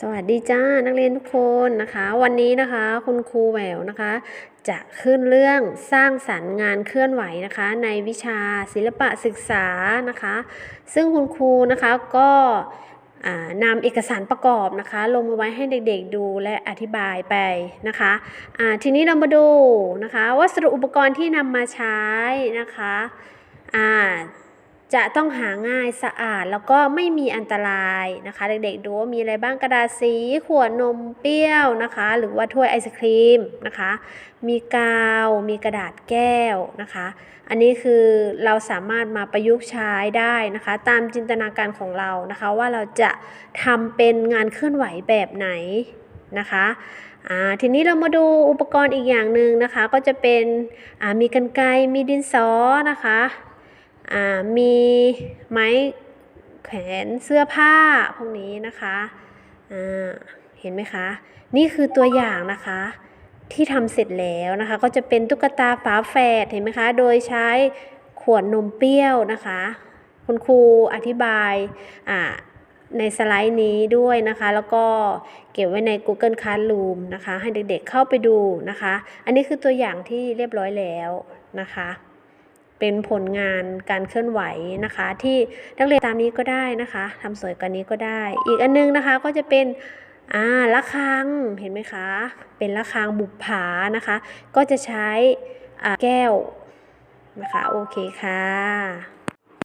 สวัสดีจ้านักเรียนทุกคนนะคะ วันนี้นะคะคุณครูแหววนะคะ จะขึ้นเรื่องสร้างสรรค์งานเคลื่อนไหวนะคะ ในวิชาศิลปะศึกษานะคะ ซึ่งคุณครูนะคะก็นำเอกสารประกอบนะคะ ลงมาไว้ให้เด็กๆดูและอธิบายไปนะคะอ่าทีนี้เรามาดูนะคะวัสดุอุปกรณ์ที่นำมาใช้นะคะอ่า จะต้องหาง่ายสะอาดแล้วก็ไม่มีอันตรายนะคะ เด็กๆดูว่ามีอะไรบ้างกระดาษสีขวดนมเปรี้ยวนะคะ หรือว่าถ้วยไอศครีมนะคะ มีกาวมีกระดาษแก้วนะคะ อันนี้คือเราสามารถมาประยุกต์ใช้ได้นะคะ ตามจินตนาการของเรานะคะ ว่าเราจะทำเป็นงานเคลื่อนไหวแบบไหนนะคะอ่าทีนี้เรามาดูอุปกรณ์อีกอย่างหนึ่งนะคะ ก็จะเป็นอ่ามีกันไกรมีดินสอนะคะ มีไม้แขวนเสื้อผ้าพวกนี้นะคะเห็นไหมคะ นี่คือตัวอย่างนะคะ ที่ทำเสร็จแล้วนะคะ ก็จะเป็นตุ๊กตาฝาแฝดเห็นไหมคะ โดยใช้ขวดนมเปรี้ยวนะคะ คุณครูอธิบายในสไลด์นี้ด้วยนะคะ แล้วก็เก็บไว้ใน Google Classroom นะคะ ให้เด็กๆเข้าไปดูนะคะ อันนี้คือตัวอย่างที่เรียบร้อยแล้วนะคะ เป็นผลงานการเคลื่อนไหวนะคะ ที่นักเรียนตามนี้ก็ได้นะคะทำสวยกว่านี้ก็ได้ อีกอันนึงนะคะก็จะเป็นอ่าละคังเห็นไหมคะ เป็นละคังบุปผานะคะ ก็จะใช้อ่าแก้วนะคะโอเคค่ะ